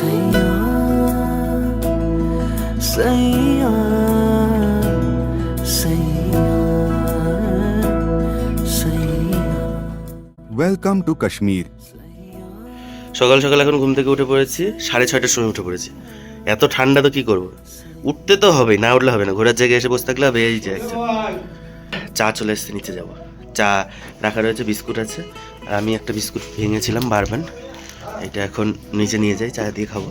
सैया सैया सैया सैया ওয়েলকাম টু কাশ্মীর সকাল সকাল এখন ঘুম থেকে উঠে পড়েছি সাড়ে ছয়টার সময় উঠে পড়েছি এত ঠান্ডা তো কি করব উঠতে তো হবেই না উঠলে হবে না ঘোরার জায়গায় এসে বসে থাকলে হবে এই যে একজন চা চলে এসছে নিচে যাব চা রাখা রয়েছে বিস্কুট আছে আর আমি একটা বিস্কুট ভেঙেছিলাম বারবান এটা এখন নিচে নিয়ে যাই, চা দিয়ে খাব।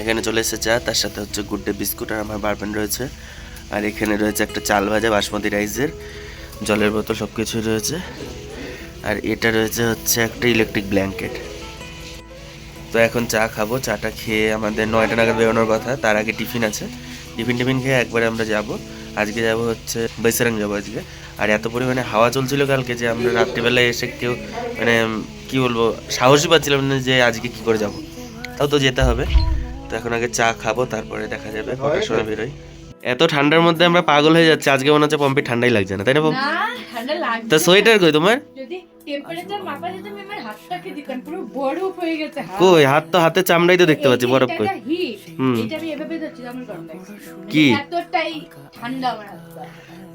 এখানে চলে এসেছে চা, তার সাথে হচ্ছে গুড ডে বিস্কুট আর আমার বারবান রয়েছে। আর এখানে রয়েছে একটা চাল ভাজা, বাসমতি রাইসের জলের বোতল সব কিছুই রয়েছে। আর এটা রয়েছে হচ্ছে একটা ইলেকট্রিক ব্ল্যাঙ্কেট তো এখন চা খাব, চাটা খেয়ে আমাদের নয়টা নাগাদ বেরোনোর কথা, তার আগে টিফিন আছে। টিফিন টিফিন খেয়ে একবারে আমরা যাব। আজকে যাব হচ্ছে বৈশারাং যাব আজকে। আর এত পরিমাণে হাওয়া চলছিল কালকে যে আমরা রাত্রিবেলায় এসে কেউ মানে কি বলব সাহসই পাচ্ছিলাম না যে আজকে কি করে যাব। তাও তো যেতে হবে। তো এখন আগে চা খাব তারপরে দেখা যাবে কটার সময় বেরোই। এত ঠান্ডার মধ্যে আমরা পাগল হয়ে যাচ্ছি আজকে মনে হচ্ছে পম্পে ঠান্ডাই লাগছে না তাই না পম্পি? তা সোয়েটার কই তোমার? যদি টেম্পারেচার মাপা যেত আমি আমার হাতটাকে দিতাম পুরো বরফ হয়ে গেছে হাত। কই হাত তো হাতে চামড়াই তো দেখতে পাচ্ছি বরফ কই। হুম। কি?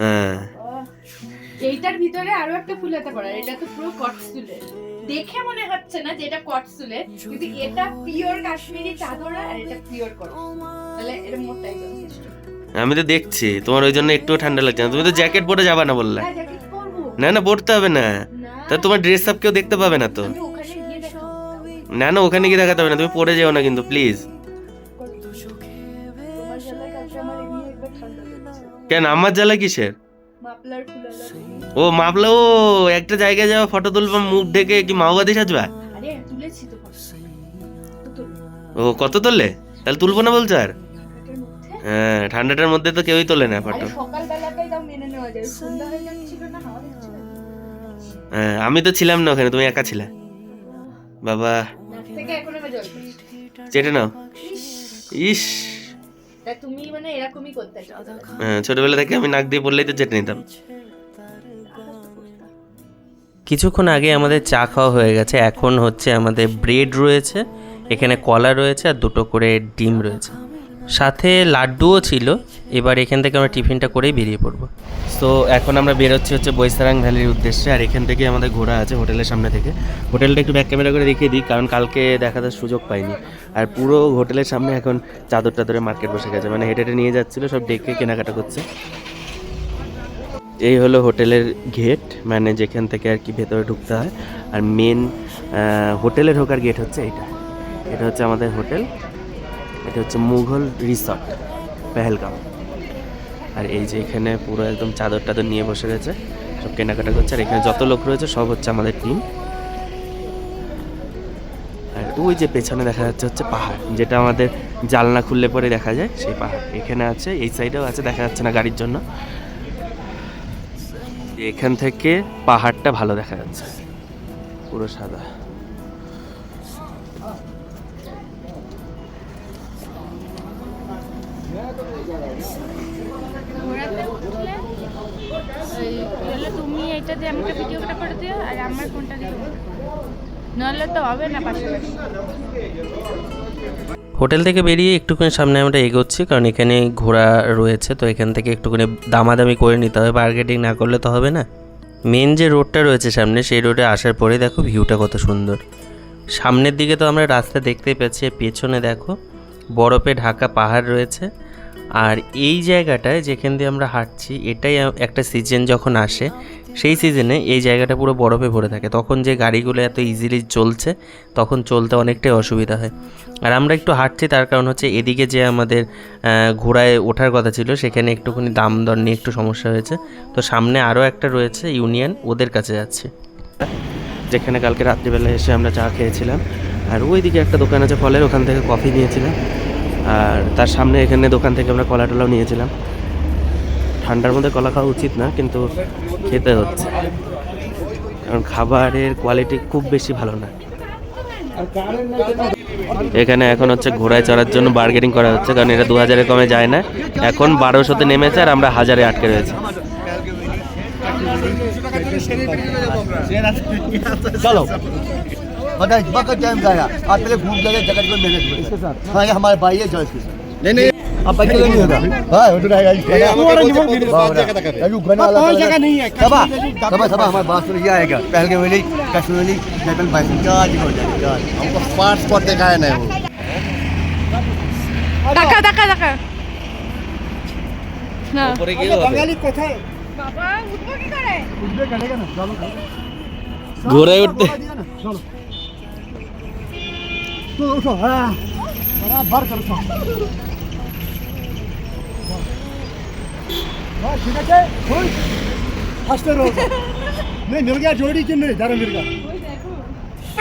হ্যাঁ। এইটার ভিতরে আরও একটা ফুল ফুলাতে করা এটা তো পুরো কটসুলের দেখে মনে হচ্ছে না যে এটা কটসুলের কিন্তু এটা পিওর কাশ্মীরি চাদর আর এটা পিওর কটন তাহলে এটা মোটাই যথেষ্ট আমি তো দেখছি তোমার ওই জন্য একটু ঠান্ডা লাগছে না। তুমি তো জ্যাকেট পরে যাবা না বললে। হ্যাঁ না না পড়তে হবে না। তা তোমার ড্রেস আপ কেউ দেখতে পাবে না তো? না না ওখানে গিয়ে দেখাতে হবে না। তুমি পরে যেও না কিন্তু প্লিজ কেন আমার জ্বালা কিসের? ও মাপলা ও একটা জায়গায় যাওয়া ফটো তুলবা মুখ ঢেকে কি মাওবাদী সাজবা? ও কত তুললে? তাহলে তুলবো না বলছো আর? হ্যাঁ ঠান্ডাটার মধ্যে তো কেউই তোলে না ফটো হয়ে আমি তো ছিলাম না ওখানে তুমি একা ছিলে। বাবা। চেটে নাও। ইস। তা তুমি মানে এরকমই করতে চাও হ্যাঁ ছোটবেলা থেকে আমি নাক দিয়ে পড়লেই তো চেটে নিতাম। কিছুক্ষণ আগে আমাদের চা খাওয়া হয়ে গেছে। এখন হচ্ছে আমাদের ব্রেড রয়েছে এখানে কলা রয়েছে আর দুটো করে ডিম রয়েছে। সাথে লাড্ডুও ছিল। এবার এখান থেকে আমরা টিফিনটা করেই বেরিয়ে পড়ব। তো এখন আমরা বেরোচ্ছি হচ্ছে বৈশারাং ভ্যালির উদ্দেশ্যে, আর এখান থেকে আমাদের ঘোরা আছে হোটেলের সামনে থেকে। হোটেলটা একটু ব্যাক ক্যামেরা করে দেখিয়ে দিই, কারণ কালকে দেখাতে সুযোগ পাইনি। আর পুরো হোটেলের সামনে এখন চাদর টাদরে মার্কেট বসে গেছে মানে হেঁটে হেঁটে নিয়ে যাচ্ছিল, সব ডেকে কেনাকাটা করছে। এই হলো হোটেলের গেট মানে যেখান থেকে আর কি ভেতরে ঢুকতে হয়। আর মেন হোটেলে ঢোকার গেট হচ্ছে এইটা। এটা হচ্ছে আমাদের হোটেল। এটা হচ্ছে মুঘল রিসর্ট, পেহেলগাম। আর এই যে এখানে পুরো একদম চাদর টাদর নিয়ে বসে রয়েছে, সব কেনাকাটা করছে। আর এখানে যত লোক রয়েছে, সব হচ্ছে আমাদের টিম আর ওই যে পেছনে দেখা যাচ্ছে হচ্ছে পাহাড়, যেটা আমাদের জালনা খুললে পরে দেখা যায়, সেই পাহাড়। এখানে আছে, এই সাইডেও আছে, দেখা যাচ্ছে না গাড়ির জন্য। এখান থেকে পাহাড়টা ভালো দেখা যাচ্ছে। পুরো সাদা। ঘোরাতে উঠলে ওই তুমি এটা দিয়ে আমাকে ভিডিওটা করে দিও আর আমার ফোনটা দিয়ে নাহলে তো হবে না পাশাপাশি। হোটেল থেকে বেরিয়ে একটুখানি সামনে আমরা এগোচ্ছি কারণ এখানে ঘোড়া রয়েছে তো এখান থেকে একটুখানি দামাদামি করে নিতে হবে। বার্গেটিং না করলে তো হবে না। মেন যে রোডটা রয়েছে সামনে সেই রোডে আসার পরে দেখো ভিউটা কত সুন্দর। সামনের দিকে তো আমরা রাস্তা দেখতেই পাচ্ছি পেছনে দেখো বরফে ঢাকা পাহাড় রয়েছে। আর এই জায়গাটায় যেখান দিয়ে আমরা হাঁটছি, এটাই একটা সিজন যখন আসে, সেই সিজনে এই জায়গাটা পুরো বরফে ভরে থাকে। তখন যে গাড়িগুলো এত ইজিলি চলছে, তখন চলতে অনেকটাই অসুবিধা হয়। আর আমরা একটু হাঁটছি, তার কারণ হচ্ছে এদিকে যে আমাদের ঘোড়ায় ওঠার কথা ছিল, সেখানে একটুখানি দাম দর নিয়ে একটু সমস্যা হয়েছে। তো সামনে আরও একটা রয়েছে ইউনিয়ন, ওদের কাছে যাচ্ছে। যেখানে কালকে রাত্রিবেলা এসে আমরা চা খেয়েছিলাম। আর ওইদিকে একটা দোকান আছে, ফলের, ওখান থেকে কফি নিয়েছিলাম। আর তার সামনে এখানে দোকান থেকে আমরা কলা টলাও নিয়েছিলাম। ঠান্ডার মধ্যে কলা খাওয়া উচিত না, কিন্তু খেতে হচ্ছে। কারণ খাবারের কোয়ালিটি খুব বেশি ভালো না। এখানে এখন হচ্ছে ঘোড়ায় চড়ার জন্য বার্গেনিং করা হচ্ছে, কারণ এটা দু হাজারের কমে যায় না। এখন বারোশোতে নেমেছে আর আমরা হাজারে আটকে রয়েছে। চলো। बताइए वक्त टाइम का है आप पहले घूम जाएंगे जगत को मेहनत करें हाँ ये हमारे भाई है जो इसके साथ नहीं नहीं अब बच्चे नहीं होगा हाँ वो तो रहेगा कोई जगह नहीं है सबा सबा सबा हमारे बात सुन ये आएगा पहले वाली कश्मीरी नेपाल भाई चार्ज हो जाएगा हमको पांच स्पॉट दिखाया नहीं वो টাকা টাকা টাকা না পরে গিয়ে হবে বাবা উঠবো কি করে ঘোড়ায় উঠতে तो उठो हाँ बराबर करो तो हाँ ठीक है कोई हँसते रहो नहीं मिल गया जोड़ी कि नहीं मिल गया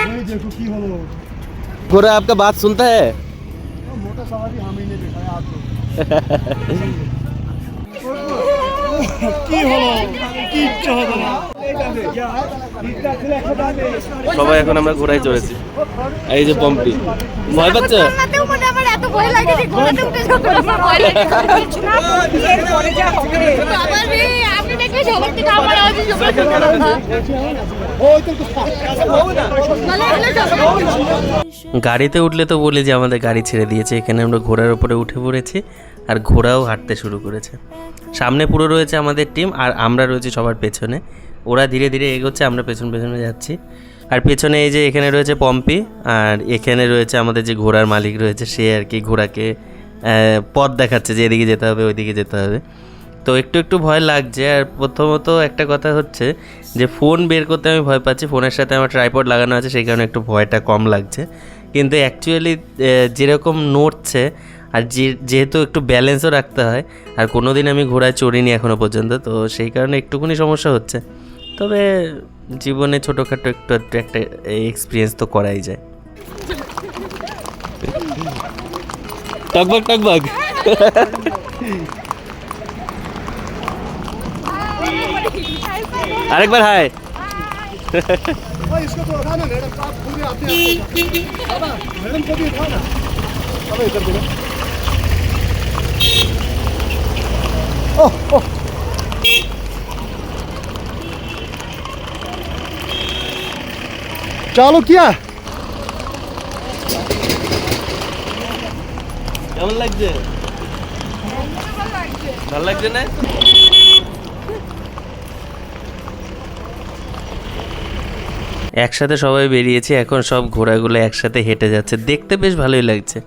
नहीं देखो की हलो ঘোড়া आपका बात सुनता है? मोटर सवारी हम ही नहीं देखा है आपको। হলো? না। সবাই এখন আমরা ঘোড়ায় চড়েছি। এই যে পম্পি। ভয় পাচ্ছ? গাড়িতে উঠলে তো বলি যে আমাদের গাড়ি ছেড়ে দিয়েছে। এখানে আমরা ঘোড়ার উপরে উঠে পড়েছি। আর ঘোড়াও হাঁটতে শুরু করেছে। সামনে পুরো রয়েছে আমাদের টিম আর আমরা রয়েছি সবার পেছনে। ওরা ধীরে ধীরে এগোচ্ছে, আমরা পেছন পেছনে যাচ্ছি। আর পেছনে এই যে এখানে রয়েছে পম্পি, আর এখানে রয়েছে আমাদের যে ঘোড়ার মালিক রয়েছে, সে আর কি ঘোড়াকে পথ দেখাচ্ছে যে এদিকে যেতে হবে, ওইদিকে যেতে হবে। তো একটু একটু ভয় লাগছে আর প্রথমত একটা কথা হচ্ছে যে ফোন বের করতে আমি ভয় পাচ্ছি। ফোনের সাথে আমার ট্রাইপড লাগানো আছে, সেই কারণে একটু ভয়টা কম লাগছে। কিন্তু অ্যাকচুয়ালি যেরকম নড়ছে আর যে যেহেতু একটু ব্যালেন্সও রাখতে হয় আর কোনো দিন আমি ঘোড়ায় চড়িনি এখনও পর্যন্ত তো সেই কারণে একটুখানি সমস্যা হচ্ছে তবে জীবনে ছোটোখাটো একটু একটু একটা এক্সপিরিয়েন্স তো করাই যায় টকবাক টকবাক আরেকবার হাই ओए इसको तो उठाना मैडम आप पूरे आते हैं बाबा मैडम को भी उठाना চালো কিয়া কেমন লাগছে? লাগছে না? একসাথে সবাই বেরিয়েছি, এখন সব ঘোড়াগুলো একসাথে হেঁটে যাচ্ছে। দেখতে বেশ ভালোই লাগছে।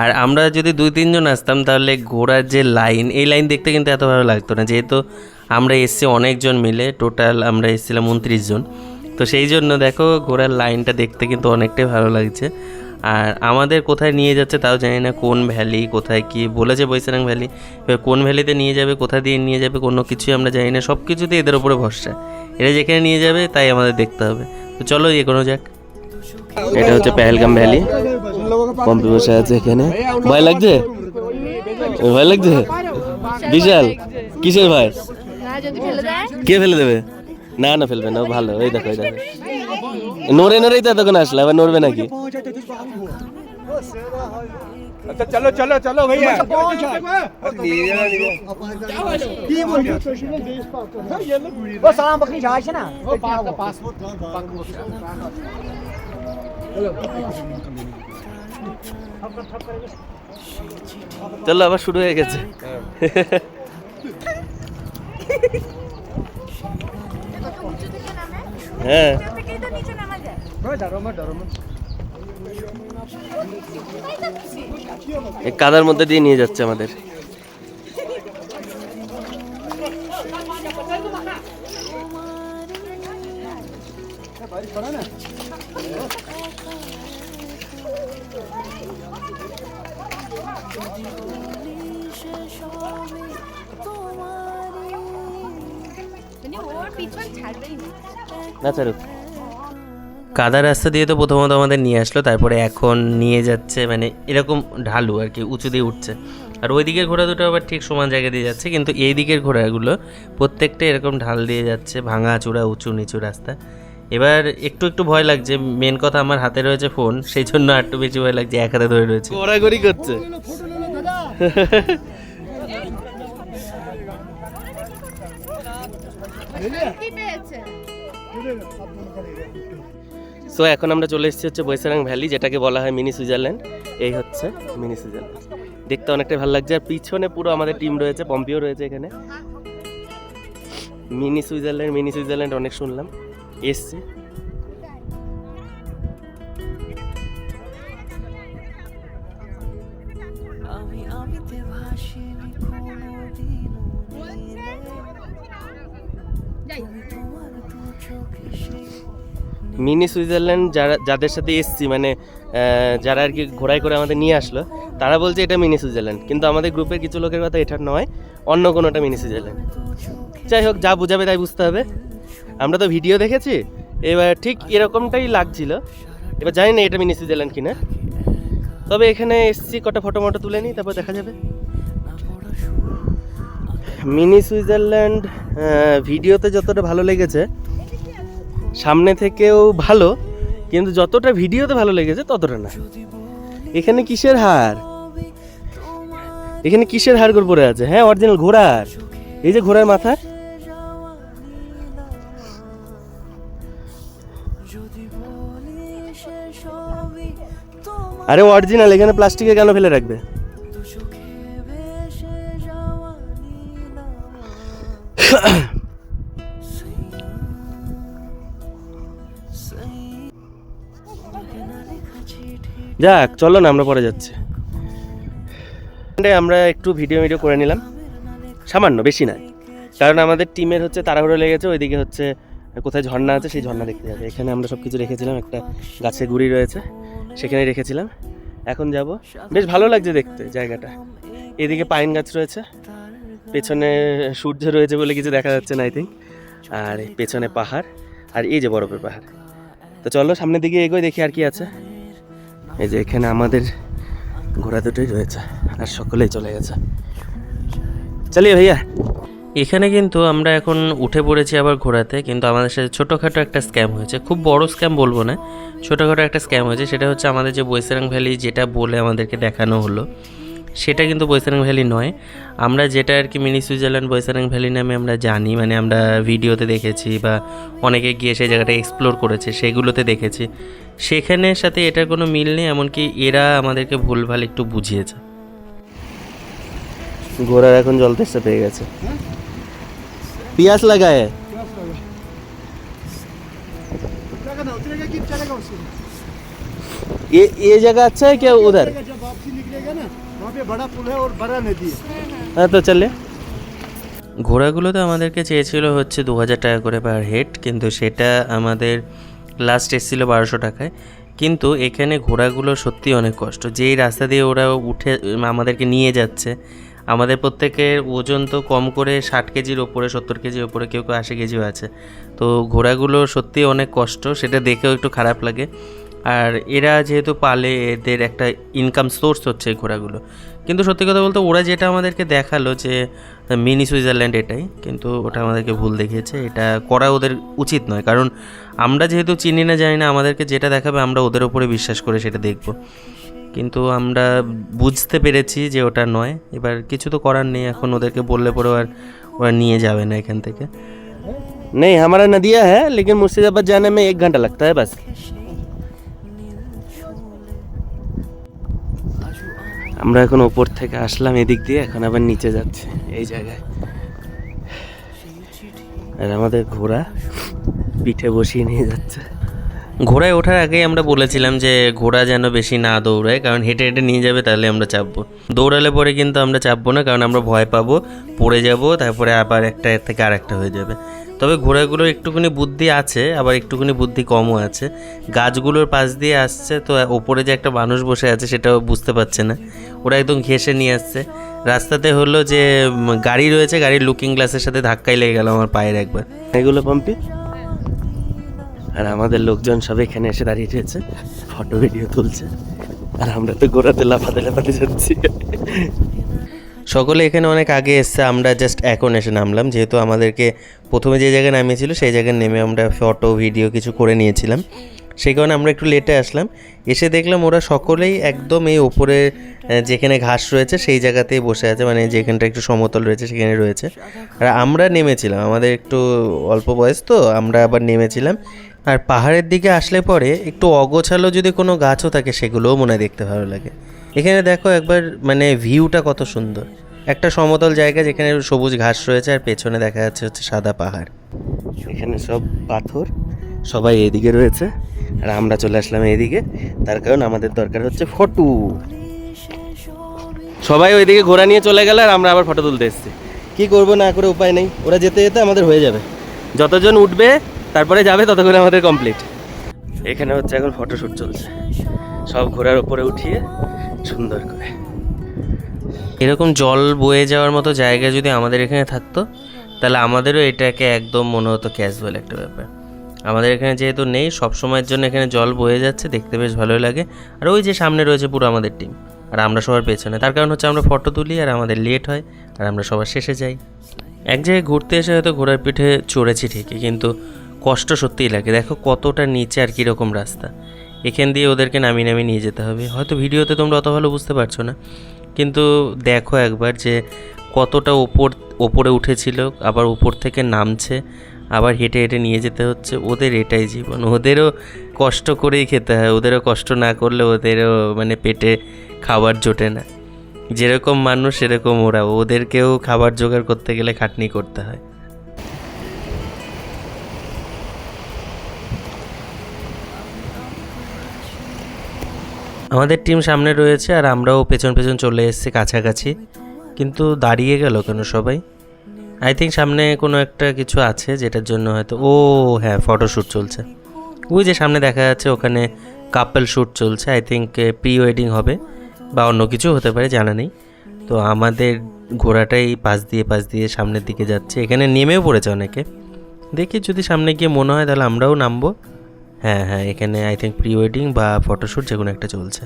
আর আমরা যদি দুই, তিনজন আসতাম, তাহলে ঘোড়ার যে লাইন, এই লাইন দেখতে কিন্তু এত ভালো লাগতো না। যেহেতু আমরা এসছি অনেকজন মিলে, টোটাল আমরা এসেছিলাম উনত্রিশ জন। তো সেই জন্য দেখো, ঘোড়ার লাইনটা দেখতে কিন্তু অনেকটাই ভালো লাগছে। আর আমাদের কোথায় নিয়ে যাচ্ছে তাও জানি না, কোন ভ্যালি, কোথায় কি বলেছে বৈশানাং ভ্যালি। এবার কোন ভ্যালিতে নিয়ে যাবে, কোথা দিয়ে নিয়ে যাবে, কোনো কিছুই আমরা জানি না। সব কিছুতে এদের উপরে ভরসা। এরা যেখানে নিয়ে যাবে, তাই আমাদের দেখতে হবে। তো চলো এগোনো যাক। এটা হচ্ছে পেহেলগাম ভ্যালি। পম্পি বসে আছে এখানে ভয় লাগছে ভয় লাগছে বিশাল কিসের ভয় না যদি ফেলে দেয় কে ফেলে দেবে না না ফেলবে না ও ভালো এই দেখো এই দেখো নড়ে নড়েই তো এতক্ষণ আসলে আবার নড়বে নাকি चलो चलो चलो भैया वो सलाम बकरी जहाज है ना वो पासपोर्ट চলো আবার শুরু হয়ে গেছে। হ্যাঁ। কাদার মধ্যে দিয়ে নিয়ে যাচ্ছে আমাদের। না ছাড়ুক কাদা রাস্তা দিয়ে তো প্রথমত আমাদের নিয়ে আসলো তারপরে এখন নিয়ে যাচ্ছে মানে এরকম ঢালু আর কি উঁচু দিয়ে উঠছে। আর ওই দিকের ঘোড়া দুটো আবার ঠিক সমান জায়গা দিয়ে যাচ্ছে কিন্তু এই দিকের ঘোড়াগুলো প্রত্যেকটা এরকম ঢাল দিয়ে যাচ্ছে ভাঙা চূড়া উঁচু নিচু রাস্তা। এবার একটু একটু ভয় লাগছে মেন কথা আমার হাতে রয়েছে ফোন সেই জন্য আর একটু বেশি ভয় লাগছে এক হাতে ধরে রয়েছে। ঘোরাঘুরি করছে। সো এখন আমরা চলে এসেছি হচ্ছে বৈসারাং ভ্যালি যেটাকে বলা হয় মিনি সুইজারল্যান্ড। এই হচ্ছে মিনি সুইজারল্যান্ড। দেখতে অনেকটাই ভালো লাগছে। আর পিছনে পুরো আমাদের টিম রয়েছে পম্পিও রয়েছে এখানে। মিনি সুইজারল্যান্ড মিনি সুইজারল্যান্ড অনেক শুনলাম। এসছি। আমি মিনি সুইজারল্যান্ড যারা, যাদের সাথে এসছি মানে যারা আর কি ঘোড়ায় করে আমাদের নিয়ে আসলো, তারা বলছে এটা মিনি সুইজারল্যান্ড। কিন্তু আমাদের গ্রুপের কিছু লোকের কথা এটা নয়, অন্য কোনোটা মিনি সুইজারল্যান্ড। যাই হোক, যা বোঝাবে তাই বুঝতে হবে। আমরা তো ভিডিও দেখেছি, এবার ঠিক এরকমটাই লাগছিল। এবার জানি না এটা মিনি সুইজারল্যান্ড কিনা। তবে এখানে এসছি, কটা ফটো মটো তুলে নিই, তারপর দেখা যাবে। মিনি সুইজারল্যান্ড ভিডিওতে যতটা ভালো লেগেছে সামনে থেকেও ভালো কিন্তু যতটা ভিডিওতে ভালো লেগেছে ততটা না। এখানে কিসের হার? এখানে কিসের হার করে পড়ে আছে? হ্যাঁ অরিজিনাল ঘোড়ার। এই যে ঘোড়ার মাথা। আরে অরিজিনাল এখানে প্লাস্টিকে কেন ফেলে রাখবে? যাক, চলো না, আমরা পরে যাচ্ছি। আমরা একটু ভিডিও ভিডিও করে নিলাম। সামান্য, বেশি নয়। কারণ আমাদের টিমের হচ্ছে তাড়াহুড়ো লেগেছে, ওইদিকে হচ্ছে কোথায় ঝর্ণা আছে, সেই ঝর্ণা দেখতে যাবে। এখানে আমরা সব কিছু রেখেছিলাম, একটা গাছে গুড়ি রয়েছে, সেখানে রেখেছিলাম। এখন যাব। বেশ ভালো লাগছে দেখতে জায়গাটা। এদিকে পাইন গাছ রয়েছে। পেছনে সূর্য রয়েছে বলে কিছু দেখা যাচ্ছে না আই থিঙ্ক আর পেছনে পাহাড়। আর এই যে বরফের পাহাড়। তো চলো, সামনের দিকে এগোয় দেখি আর কি আছে। এই যে এখানে আমাদের ঘোড়া দুটোই রয়েছে, আর সকলেই চলে গেছে। চালিয়ে ভাইয়া। এখানে কিন্তু আমরা এখন উঠে পড়েছি আবার ঘোরাতে কিন্তু আমাদের সাথে ছোটোখাটো একটা স্ক্যাম হয়েছে। খুব বড় স্ক্যাম বলব না, ছোটোখাটো একটা স্ক্যাম হয়েছে, সেটা হচ্ছে আমাদের যে বৈসারাং ভ্যালি যেটা বলে আমাদেরকে দেখানো হলো। সেটা কিন্তু বৈসারাং ভ্যালি নয় আমরা যেটা আর কি মিনি সুইজারল্যান্ড বৈসারাং ভ্যালি নামে আমরা জানি মানে আমরা ভিডিওতে দেখেছি বা অনেকে গিয়ে সেই জায়গাটা এক্সপ্লোর করেছে সেগুলোতে দেখেছি সেখানের সাথে এটার কোনো মিল নেই এমনকি এরা আমাদেরকে ভুলভাল একটু বুঝিয়েছে ঘোড়ার এখন জল তেষ্টা পেয়ে গেছে পিয়াস লাগায় ये ये जगह अच्छा है क्या उधर पे बड़ा पुल है और बड़ा नदी है হ্যাঁ তো চলে ঘোড়াগুলোতে আমাদেরকে চেয়েছিল হচ্ছে দু হাজার টাকা করে পার হেড কিন্তু সেটা আমাদের লাস্ট এসেছিল বারোশো টাকায় কিন্তু এখানে ঘোড়াগুলো সত্যি অনেক কষ্ট যেই রাস্তা দিয়ে ওরা উঠে উম, আমাদেরকে নিয়ে যাচ্ছে আমাদের প্রত্যেকের ওজন তো কম করে ষাট কেজির ওপরে সত্তর কেজির ওপরে কেউ কেউ আশি কেজিও আছে তো ঘোড়াগুলো সত্যি অনেক কষ্ট সেটা দেখেও একটু খারাপ লাগে আর এরা যেহেতু পালে এদের একটা ইনকাম সোর্স হচ্ছে এই ঘোড়াগুলো কিন্তু সত্যি কথা বলতে ওরা যেটা আমাদেরকে দেখালো যে মিনি সুইজারল্যান্ড এটাই কিন্তু ওটা আমাদেরকে ভুল দেখিয়েছে এটা করা ওদের উচিত নয় কারণ আমরা যেহেতু চিনি না জানি না আমাদেরকে যেটা দেখাবে আমরা ওদের ওপরে বিশ্বাস করে সেটা দেখব কিন্তু আমরা বুঝতে পেরেছি যে ওটা নয় এবার কিছু তো করার নেই এখন ওদেরকে বললে পরেও আর ওরা নিয়ে যাবে না এখান থেকে नहीं हमारा नदिया है लेकिन मुर्शिदाबाद जाने में एक घंटा लगता है बस আমরা এখন ওপর থেকে আসলাম, এদিক দিয়ে এখন আবার নিচে যাচ্ছে, এই জায়গায়। আর আমাদের ঘোড়া পিঠে বসিয়ে নিয়ে যাচ্ছে। ঘোড়ায় ওঠার আগেই আমরা বলেছিলাম যে ঘোড়া যেন বেশি না দৌড়ায়, কারণ হেঁটে হেঁটে নিয়ে যাবে তাহলে আমরা চাপবো। দৌড়ালে পরে কিন্তু আমরা চাপবো না, কারণ আমরা ভয় পাবো, পড়ে যাব, তারপরে আবার একটা থেকে আরেকটা হয়ে যাবে। তবে ঘোড়াগুলোর একটুখানি বুদ্ধি আছে, আবার একটুখানি বুদ্ধি কমও আছে। গাছগুলোর পাশ দিয়ে আসছে, তো ওপরে যে একটা মানুষ বসে আছে সেটাও বুঝতে পারছে না। ওরা একদম ঘেসে নিয়ে আসছে। রাস্তাতে হলো যে গাড়ি রয়েছে, গাড়ির লুকিং গ্লাসের সাথে ধাক্কাই লেগে গেল আমার পায়ের একবার। এগুলো পাম্পি? আর আমাদের লোকজন সব এখানে এসে দাঁড়িয়ে রয়েছে ফটো ভিডিও তুলছে, আর আমরা তো গোড়াতে লাফাতে লাফাতে যাচ্ছি। সকলে এখানে অনেক আগে এসছে, আমরা জাস্ট এখন এসে নামলাম, যেহেতু আমাদেরকে প্রথমে যে জায়গায় নামিয়েছিল, সেই জায়গায় নেমে আমরা ফটো ভিডিও কিছু করে নিয়েছিলাম। সেই কারণে আমরা একটু লেটে আসলাম। এসে দেখলাম ওরা সকলেই একদম এই ওপরে যেখানে ঘাস রয়েছে, সেই জায়গাতেই বসে আছে মানে যেখানটা একটু সমতল রয়েছে, সেখানে রয়েছে। আর আমরা নেমেছিলাম, আমাদের একটু অল্প বয়স তো, আমরা আবার নেমেছিলাম। আর পাহাড়ের দিকে আসলে পরে একটু অগোছালো যদি কোনো গাছও থাকে, সেগুলোও মনে দেখতে ভালো লাগে। এখানে দেখো একবার মানে ভিউটা কত সুন্দর। একটা সমতল জায়গা যেখানে সবুজ ঘাস রয়েছে আর পেছনে দেখা যাচ্ছে হচ্ছে সাদা পাহাড়। এখানে সব পাথর, সবাই এদিকে রয়েছে। আর আমরা চলে আসলাম এদিকে। তার কারণ আমাদের দরকার হচ্ছে ফটো। সবাই ওইদিকে ঘোরা নিয়ে চলে গেল আর আমরা আবার ফটো তুলতে এসেছি। কি করব না করে উপায় নেই। ওরা যেতে যেতে আমাদের হয়ে যাবে। যতজন উঠবে তারপরে যাবে ততক্ষণ আমাদের কমপ্লিট এখানে হচ্ছে এখন ফটোশ্যুট চলছে। সব ঘোড়ার উপরে উঠিয়ে সুন্দর করে। এরকম জল বয়ে যাওয়ার মতো জায়গা যদি আমাদের এখানে থাকতো, তাহলে আমাদেরও এটাকে একদম মনে হতো ক্যাজুয়াল একটা ব্যাপার। আমাদের এখানে যেহেতু নেই, সব সময়ের জন্য এখানে জল বয়ে যাচ্ছে, দেখতে বেশ ভালোই লাগে। আর ওই যে সামনে রয়েছে পুরো আমাদের টিম আর আমরা সবার পেছনে। তার কারণ হচ্ছে আমরা ফটো তুলি আর আমাদের লেট হয়, আর আমরা সবার শেষে যাই। এক জায়গায় ঘুরতে এসে হয়তো ঘোড়ার পিঠে চড়েছি ঠিকই, কিন্তু কষ্ট সত্যিই লাগে। দেখো কতটা নিচে আর কীরকম রাস্তা। এখান দিয়ে ওদেরকে নামিয়ে নামিয়ে নিয়ে যেতে হবে। হয়তো ভিডিওতে তোমরা অত ভালো বুঝতে পারছ না। কিন্তু দেখো একবার যে কতটা ওপর, ওপরে উঠেছিল, আবার উপর থেকে নামছে, আবার হেঁটে হেঁটে নিয়ে যেতে হচ্ছে। ওদের এটাই জীবন। ওদেরও কষ্ট করেই খেতে হয়। ওদেরও কষ্ট না করলে ওদেরও মানে পেটে খাবার জোটে না। যেরকম মানুষ, সেরকম ওরা ওদেরকেও খাবার জোগাড় করতে গেলে খাটনি করতে হয়। আমাদের টিম সামনে রয়েছে আর আমরাও পেছন পেছন চলে এসেছি কাছাকাছি। কিন্তু দাঁড়িয়ে গেল কেন সবাই? আই থিঙ্ক সামনে কোনো একটা কিছু আছে যেটার জন্য হয়তো, ও হ্যাঁ ফটোশ্যুট চলছে। ওই যে সামনে দেখা যাচ্ছে ওখানে কাপল শ্যুট চলছে আই থিঙ্ক প্রি ওয়েডিং হবে বা অন্য কিছু হতে পারে, জানা নেই। তো আমাদের ঘোড়াটাই পাশ দিয়ে পাশ দিয়ে সামনের দিকে যাচ্ছে। এখানে নেমেও পড়েছে অনেকে। দেখি যদি সামনে গিয়ে মনে হয় তাহলে আমরাও নামবো। হ্যাঁ হ্যাঁ এখানে আই থিঙ্ক প্রি ওয়েডিং বা ফটোশ্যুট যে কোনো একটা চলছে।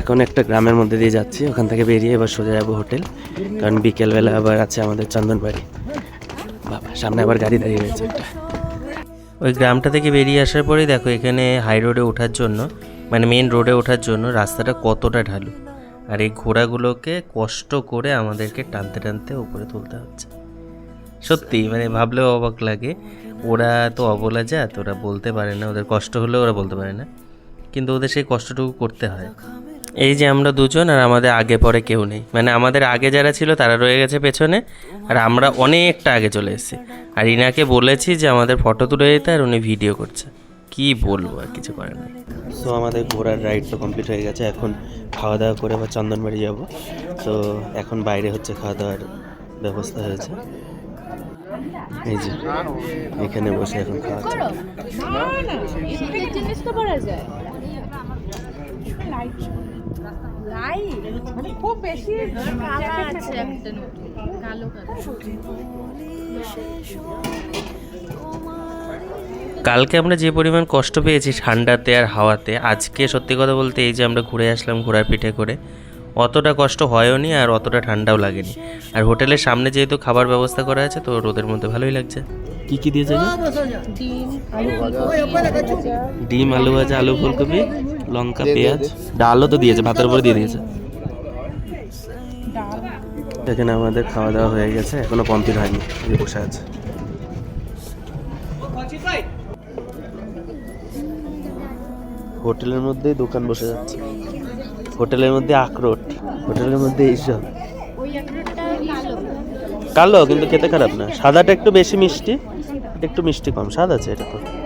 এখন একটা গ্রামের মধ্যে দিয়ে যাচ্ছি, ওখান থেকে বেরিয়ে এবার সোজা যাব হোটেল, কারণ বিকেলবেলা আবার আছে আমাদের চন্দনবাড়ি। বাবা, সামনে আবার গাড়ি দাঁড়িয়ে রয়েছে একটা। ওই গ্রামটা থেকে বেরিয়ে আসার পরেই দেখো এখানে হাই রোডে ওঠার জন্য মানে মেন রোডে ওঠার জন্য রাস্তাটা কতটা ঢালু। আর এই ঘোড়াগুলোকে কষ্ট করে আমাদেরকে টানতে টানতে উপরে তুলতে হচ্ছে। সত্যি মানে ভাবলেও অবাক লাগে। ওরা তো অবলা জাত, ওরা বলতে পারে না। ওদের কষ্ট হলেও ওরা বলতে পারে না। কিন্তু ওদের সেই কষ্টটুকু করতে হয়। এই যে আমরা দুজন আর আমাদের আগে পরে কেউ নেই। মানে আমাদের আগে যারা ছিল তারা রয়ে গেছে পেছনে আর আমরা অনেকটা আগে চলে এসেছি। আর ইনাকে বলেছি যে আমাদের ফটো তুলে দিতে আর উনি ভিডিও করছে। কি বলব আর কিছু করার নেই। সো আমাদের ঘোরার রাইড তো কমপ্লিট হয়ে গেছে। এখন খাওয়া দাওয়া করে আবার চন্দনবাড়ি যাব। তো এখন বাইরে হচ্ছে খাওয়া দাওয়ার ব্যবস্থা হয়েছে। এই যে এখানে বসে এখন খাওয়া। জিনিস তো করা মানে খুব বেশি কালা আছে। একটা নতুন। কালো কালো। কালকে আমরা যে পরিমাণ কষ্ট পেয়েছি ঠান্ডাতে আর হাওয়াতে আজকে সত্যি কথা বলতে এই যে আমরা ঘুরে আসলাম ঘোড়ার পিঠে করে অতটা কষ্ট হয়ও নি আর অতটা ঠান্ডাও লাগেনি। আর হোটেলের সামনে যেহেতু খাবার ব্যবস্থা করা আছে তো রোদের মধ্যে ভালোই লাগছে। কি কি দিয়েছে? ডিম আলু ভাজা আলু ফুলকপি লঙ্কা পেঁয়াজ। ডালও তো দিয়েছে ভাতের উপরে দিয়ে দিয়েছে। এখানে আমাদের খাওয়া দাওয়া হয়ে গেছে এখনও কমপ্লিট হয়নি বসে আছে। হোটেলের মধ্যেই দোকান বসে যাচ্ছে। হোটেলের মধ্যে আখরোট হোটেলের মধ্যে এইসব কালো কিন্তু খেতে খারাপ না। সাদাটা একটু বেশি মিষ্টি। একটু মিষ্টি কম স্বাদ আছে এটা তো